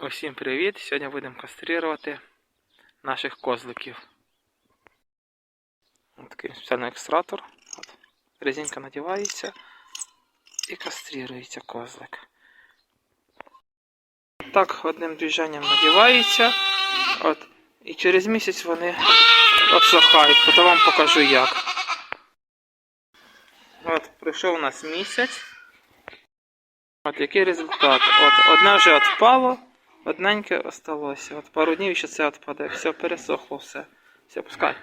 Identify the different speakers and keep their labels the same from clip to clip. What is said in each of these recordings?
Speaker 1: Усім привіт! Сьогодні будемо каструвати наших козликів. Ось такий спеціальний екстратор. От. Резинка надівається і каструється козлик. Так, одним движенням надівається. От. І через місяць вони обсохають. Потім вам покажу як. От, пройшов у нас місяць. От який результат. От, одне вже відпало. Одненьке осталося. От пару днів ще це відпаде. Все, пересохло все. Все, пускай.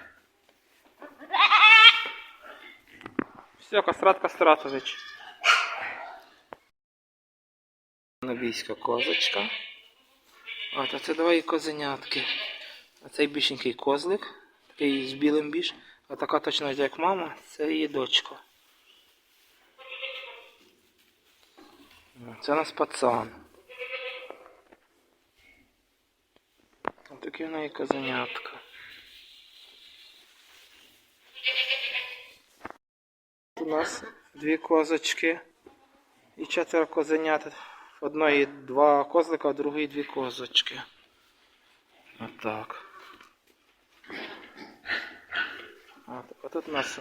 Speaker 1: Все, кастрат Кастратович. Нобійська козочка. От, а це два козенятки. А цей більшенький козлик, такий з білим біж. А така точно як мама, це її дочка. Це у нас пацан. Такі в неї козенятка. У нас дві козочки і четверо козенят. Одної два козлика, в другої дві козочки. Отак. От, а тут у нас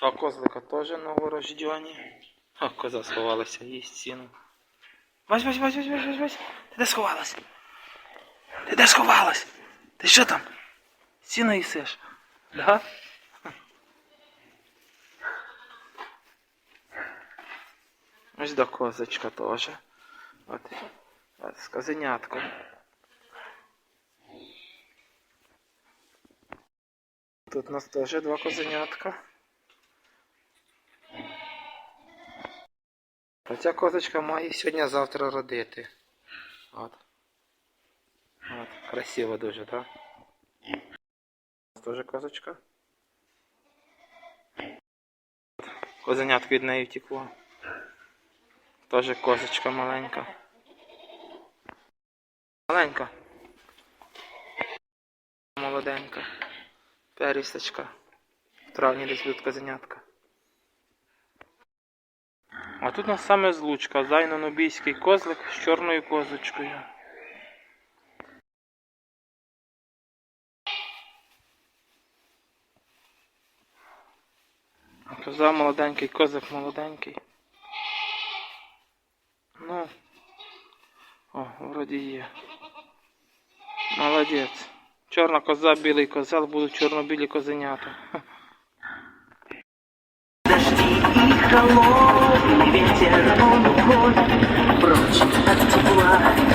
Speaker 1: два козлика теж новорождені. А, коза сховалася, їсть сіну. Вась, вась, вась, вась, вась, вась, вась. Ти де сховалась? Ти де сховалась? Ти що там? Сіно їсиш? Да? Ось до козочка теж. От. От з козенятком. Тут у нас теж два козенятка. А ця козочка має сьогодні-завтра родити. От. Красиво дуже, так? Теж козочка. Козенятка від неї втекло. Теж козочка маленька. Маленька. Молоденька. Перісточка. В травні десь будуть козенятка. А тут у нас саме злучка. Зайно-нобійський козлик з чорною козочкою. Коза молоденький, козак молоденький. Ну. О, вроді є. Молодець. Чорна коза, білий козел, будуть чорно-білі козенята.
Speaker 2: Холодный ветер, он уходит Прочь от тепла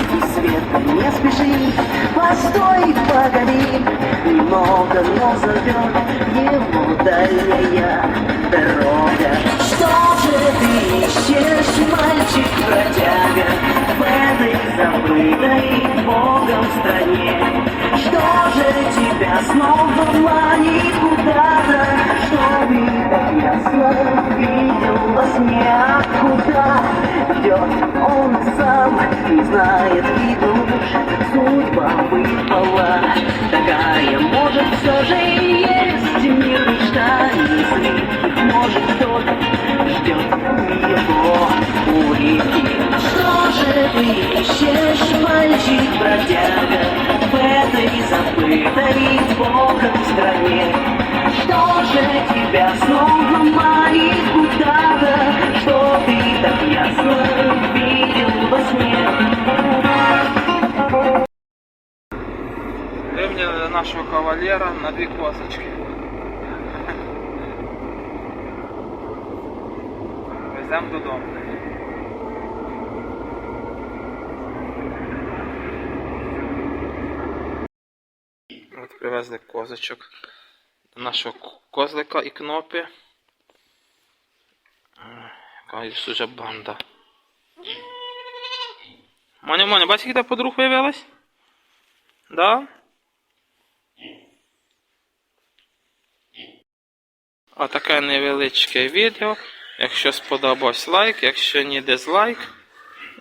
Speaker 2: спеши Постой, погоди, немного, но зовет Его дальняя дорога. Что же ты ищешь, мальчик-бродяга В этой забытой Богом стране? Что же тебя снова манит куда-то? Чтобы так ясно видел во сне? А куда идет он сам Не знает Судьба выпала. Такая может все же и есть Мир мечта и снит Может кто-то ждет его у реки. Что же ты ищешь, мальчик-бродяга В этой забытой Богом стране? Что же тебя снова манит куда-то? Что ты так ясно
Speaker 1: Веземо додому. От привезли козочок до нашого козлика і кнопи. Е, Якась уже банда. Маня, Маня, бачиш, яка подруг виявилась? Да? Отаке невеличке відео. Якщо сподобався лайк, якщо ні дизлайк.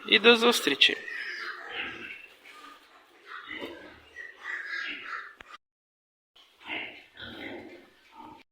Speaker 1: І до зустрічі!